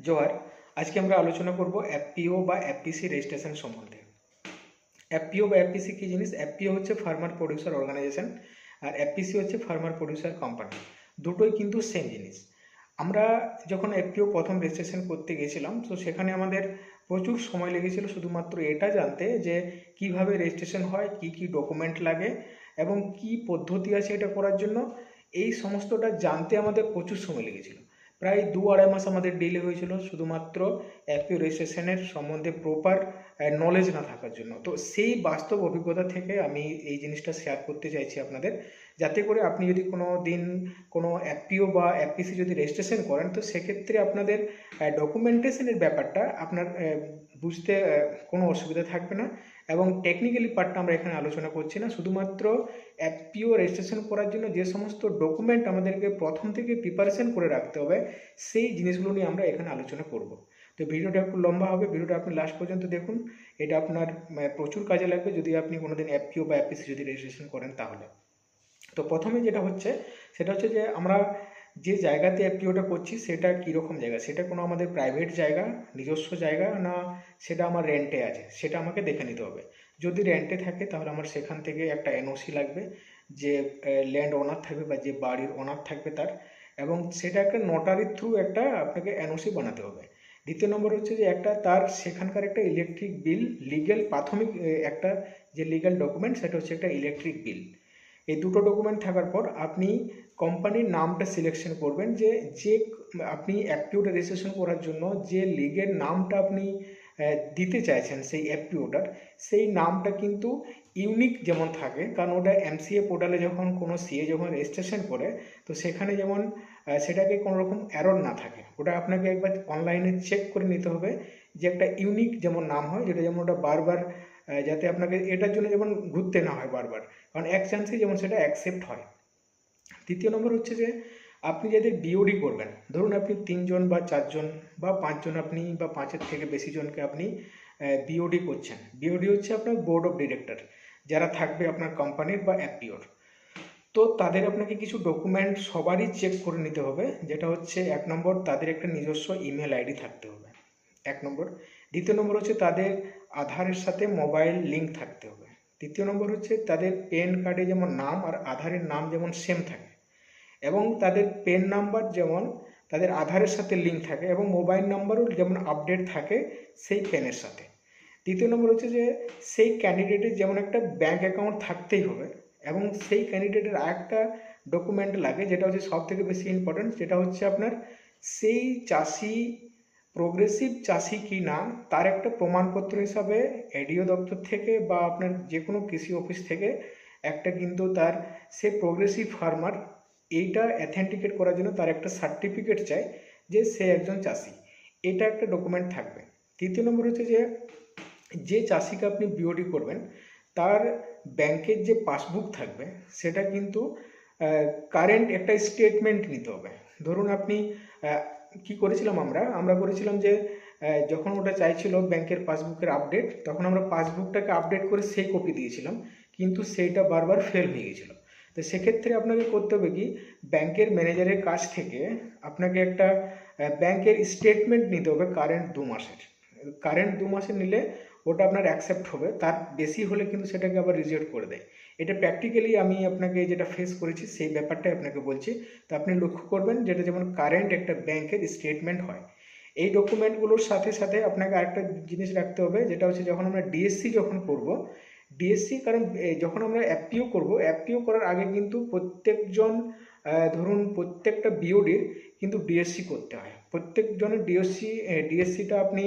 জোয়ার, আজকে আমরা আলোচনা করব এফপিও বা এফপিসি রেজিস্ট্রেশন সম্বন্ধে। এফপিও বা এফপিসি কি জিনিস? এফপিও হচ্ছে ফার্মার প্রডিউসার অর্গানাইজেশন আর এফপিসি হচ্ছে ফার্মার প্রডিউসার কোম্পানি দুটোই কিন্তু সেম জিনিস। আমরা যখন এফপিও প্রথম রেজিস্ট্রেশন করতে গেছিলাম, তো সেখানে আমাদের প্রচুর সময় লেগেছিল শুধুমাত্র এটা জানতে যে কীভাবে রেজিস্ট্রেশন হয়, কি কি ডকুমেন্ট লাগে এবং কি পদ্ধতি আছে এটা করার জন্য। এই সমস্তটা জানতে আমাদের প্রচুর সময় লেগেছিল। প্রায় দু আড়াই মাস আমাদের ডিলে হয়েছিল, শুধুমাত্র অ্যাপিও রেজিস্ট্রেশনের সম্বন্ধে প্রপার নলেজ না থাকার জন্য। তো সেই বাস্তব অভিজ্ঞতা থেকে আমি এই জিনিসটা শেয়ার করতে চাইছি আপনাদের। যাতে করে আপনি যদি কোনো দিন কোনো অ্যাপিও বা অ্যাপিসি যদি রেজিস্ট্রেশন করেন, তো সেক্ষেত্রে আপনাদের ডকুমেন্টেশনের ব্যাপারটা আপনার বুঝতে কোনো অসুবিধা থাকবে না। এবং টেকনিক্যালি পার্টটা আমরা এখানে আলোচনা করছি না। শুধুমাত্র অ্যাপিও রেজিস্ট্রেশন করার জন্য যে সমস্ত ডকুমেন্ট আমাদেরকে প্রথম থেকে প্রিপারেশন করে রাখতে হবে, সেই জিনিসগুলো নিয়ে আমরা এখানে আলোচনা করব। তো ভিডিওটা একটু লম্বা হবে, ভিডিওটা আপনি লাস্ট পর্যন্ত দেখুন। এটা আপনার প্রচুর কাজে লাগবে যদি আপনি কোনোদিন অ্যাপিও বা অ্যাপিসি যদি রেজিস্ট্রেশন করেন তাহলে। তো প্রথমে যেটা হচ্ছে, সেটা হচ্ছে যে আমরা যে জায়গাতে অ্যাপিওটা করছি সেটা কীরকম জায়গা? সেটা কোনো আমাদের প্রাইভেট জায়গা, নিজস্ব জায়গা না সেটা আমার রেন্টে আছে? সেটা আমাকে দেখে নিতে হবে। যদি রেন্টে থাকে, তাহলে আমার সেখান থেকে একটা এনওসি লাগবে, যে ল্যান্ড ওনার থাকবে বা যে বাড়ির ওনার থাকবে তার, এবং সেটা একটা নোটারির থ্রু একটা আপনাকে এনওসি বানাতে হবে। দ্বিতীয় নম্বর হচ্ছে যে একটা তার সেখানকার একটা ইলেকট্রিক বিল লিগ্যাল প্রাথমিক একটা যে লিগ্যাল ডকুমেন্ট সেটা হচ্ছে একটা ইলেকট্রিক বিল এই দুটো ডকুমেন্ট থাকার পর আপনি কোম্পানির নামটা সিলেকশন করবেন যে যে আপনি অ্যাপিওটা রেজিস্ট্রেশন করার জন্য যে লিগের নামটা আপনি দিতে চাইছেন সেই অ্যাপিওটার সেই নামটা কিন্তু ইউনিক যেমন থাকে, কারণ ওটা এমসিএ পোর্টালে যখন কোনো সিএ যখন রেজিস্ট্রেশন করে, তো সেখানে যেমন সেটাকে কোনো রকম অ্যারর না থাকে। ওটা আপনাকে একবার অনলাইনে চেক করে নিতে হবে যে একটা ইউনিক যেমন নাম হয়, যেটা যেমন ওটা বারবার যাতে আপনাকে এটার জন্য যেমন ঘুরতে না হয় বারবার। কারণ এক চান্সেই যেমন সেটা অ্যাকসেপ্ট হয়। তৃতীয় নম্বর হচ্ছে যে আপনি যাদের বিওডি করবেন, ধরুন আপনি তিনজন বা চারজন বা পাঁচজন আপনি বা পাঁচের থেকে বেশি জনকে আপনি বিওডি করছেন। বিওডি হচ্ছে আপনার বোর্ড অফ ডিরেক্টর যারা থাকবে আপনার কোম্পানির বা অ্যাপিওর তো তাদের আপনাকে কিছু ডকুমেন্ট সবারই চেক করে নিতে হবে, যেটা হচ্ছে এক নম্বর তাদের একটা নিজস্ব ইমেল আইডি থাকতে হবে, এক নম্বর। দ্বিতীয় নম্বর হচ্ছে তাদের আধারের সাথে মোবাইল লিঙ্ক থাকতে হবে। তৃতীয় নম্বর হচ্ছে তাদের পেন কার্ডে যেমন নাম আর আধারের নাম যেমন সেম থাকে। এবং তাদের পেন নাম্বার যেমন তাদের আধারের সাথে লিঙ্ক থাকে এবং মোবাইল নাম্বারও যেমন আপডেট থাকে সেই পেনের সাথে। দ্বিতীয় নম্বর হচ্ছে যে সেই ক্যান্ডিডেটের যেমন একটা ব্যাঙ্ক অ্যাকাউন্ট থাকতেই হবে এবং সেই ক্যান্ডিডেটের আরেকটা ডকুমেন্ট লাগে যেটা হচ্ছে সব থেকে বেশি ইম্পর্টেন্ট যেটা হচ্ছে আপনার সেই চাষি প্রোগ্রেসিভ চাষি কি না তার একটা প্রমাণপত্র হিসাবে এডিও দপ্তর থেকে বা আপনার যে কোনো কৃষি অফিস থেকে একটা কিন্তু তার সে প্রোগ্রেসিভ ফার্মার এইটা অ্যাথেন্টিকেট করার জন্য তার একটা সার্টিফিকেট চাই যে সে একজন চাষি। এটা একটা ডকুমেন্ট থাকবে। তৃতীয় নম্বর হচ্ছে যে যে চাষিকে আপনি বিওডি করবেন, তার ব্যাংকের যে পাসবুক থাকবে, সেটা কিন্তু কারেন্ট একটা স্টেটমেন্ট নিতে হবে। ধরুন আপনি কি করেছিলাম আমরা? আমরা করেছিলাম যে যখন ওটা চাইছিল ব্যাংকের পাসবুকের আপডেট তখন আমরা পাসবুকটাকে আপডেট করে সেই কপি দিয়েছিলাম, কিন্তু সেইটা বারবার ফেল হয়ে গেছিল তো সেক্ষেত্রে আপনাকে করতে হবে কি, ব্যাংকের ম্যানেজারের কাছ থেকে আপনাকে একটা ব্যাংকের স্টেটমেন্ট নিতে হবে কারেন্ট দু মাসের। কারেন্ট দু মাসের নিলে ওটা আপনার অ্যাকসেপ্ট হবে, তার বেশি হলে কিন্তু সেটাকে আবার রিজেক্ট করে দেয়। এটা প্র্যাকটিক্যালি আমি আপনাকে যেটা ফেস করেছি, সেই ব্যাপারটাই আপনাকে বলছি। তো আপনি লক্ষ্য করবেন যেটা যেমন কারেন্ট একটা ব্যাংকের স্টেটমেন্ট হয়, এই ডকুমেন্টগুলোর সাথে সাথে আপনাকে আরেকটা জিনিস রাখতে হবে, যেটা হচ্ছে যখন আমরা ডিএসসি যখন করব ডিএসসি কারণ যখন আমরা অ্যাপিও করব অ্যাপিও করার আগে কিন্তু প্রত্যেকজন ধরুন প্রত্যেকটা বিওডির কিন্তু ডিএসসি করতে হয়। প্রত্যেকজনের ডিএসসি ডিএসসিটা আপনি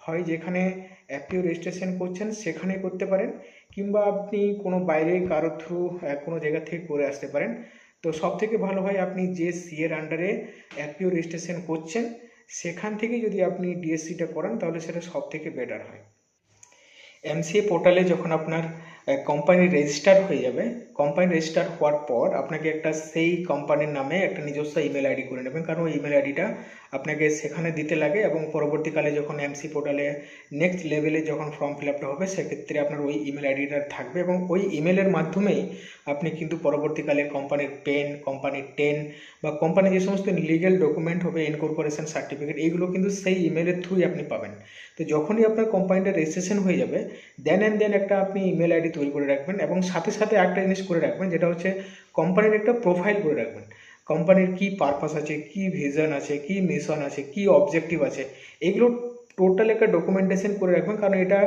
হয় যেখানে অ্যাপিও রেজিস্ট্রেশন করছেন, সেখানে করতে পারেন, কিংবা আপনি কোনো বাইরে কারোর থ্রু কোনো জায়গা থেকে করে আসতে পারেন। তো সব থেকে ভালো হয় আপনি যে সিএর আন্ডারে অ্যাপিও রেজিস্ট্রেশন করছেন, সেখান থেকে যদি আপনি ডিএসসিটা করান, তাহলে সেটা সব থেকে বেটার হয়। এমসিএ পোর্টালে যখন আপনার কোম্পানি রেজিস্টার হয়ে যাবে কোম্পানি রেজিস্টার হওয়ার পর আপনাকে একটা সেই কোম্পানির নামে একটা নিজস্ব ইমেল আইডি করে নেবেন। কারণ ওই ইমেল আইডিটা আপনাকে সেখানে দিতে লাগে এবং পরবর্তীকালে যখন এমসি পোর্টালে নেক্সট লেভেলে যখন ফর্ম ফিল আপটা হবে, সেক্ষেত্রে আপনার ওই ইমেল আইডিটা থাকবে এবং ওই ইমেলের মাধ্যমেই আপনি কিন্তু পরবর্তীকালে কোম্পানির পেন কোম্পানির টেন বা কোম্পানির যে সমস্ত লিগেল ডকুমেন্ট হবে ইনকর্পোরেশন সার্টিফিকেট এইগুলো কিন্তু সেই ইমেলের থ্রুই আপনি পাবেন। তো যখনই আপনার কোম্পানিটা রেজিস্ট্রেশন হয়ে যাবে দেন অ্যান্ড দেন একটা আপনি ইমেল আইডি তৈরি করে রাখবেন এবং সাথে সাথে একটা জিনিস করে রাখবেন, যেটা হচ্ছে কোম্পানির একটা প্রোফাইল করে রাখবেন। কোম্পানির কি পারপাস আছে, কি ভিশন আছে, কি মিশন আছে, কি অবজেক্টিভ আছে, এগুলো টোটাল একটা ডকুমেন্টেশন করে রাখবেন। কারণ এটা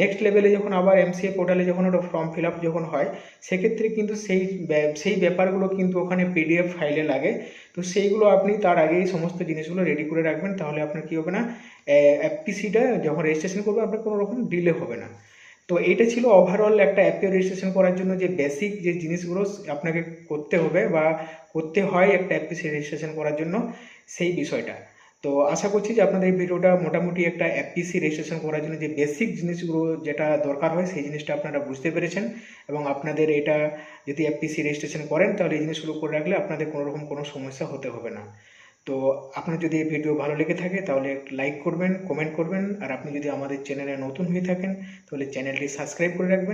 নেক্সট লেভেলে যখন আবার এমসিএ পোর্টালে যখন ওটা ফর্ম ফিল আপ যখন হয়, সেক্ষেত্রে কিন্তু সেই সেই ব্যাপারগুলো কিন্তু ওখানে পিডিএফ ফাইলে লাগে। তো সেইগুলো আপনি তার আগেই সমস্ত জিনিসগুলো রেডি করে রাখবেন, তাহলে আপনার কী হবে না অ্যাপিসিটা যখন রেজিস্ট্রেশন করবে, আপনার কোনো রকম ডিলে হবে না। তো এটা ছিল ওভারঅল একটা অ্যাপে রেজিস্ট্রেশন করার জন্য যে বেসিক যে জিনিসগুলো আপনাকে করতে হবে বা করতে হয় একটা অ্যাপিসি রেজিস্ট্রেশন করার জন্য সেই বিষয়টা। তো আশা করছি যে আপনাদের এই ভিডিওটা মোটামুটি একটা অ্যাপিসি রেজিস্ট্রেশন করার জন্য যে বেসিক জিনিসগুলো যেটা দরকার হয় সেই জিনিসটা আপনারা বুঝতে পেরেছেন এবং আপনাদের এটা যদি অ্যাপিসি রেজিস্ট্রেশন করেন তাহলে এই জিনিসগুলো করে রাখলে আপনাদের কোনো রকম কোনো সমস্যা হতে হবে না। তো আপনার যদি এই ভিডিও ভালো লেগে থাকে, তাহলে লাইক করবেন কমেন্ট করবেন, আর আপনি যদি আমাদের চ্যানেলে নতুন হয়ে থাকেন, তাহলে চ্যানেলটি সাবস্ক্রাইব করে রাখবেন।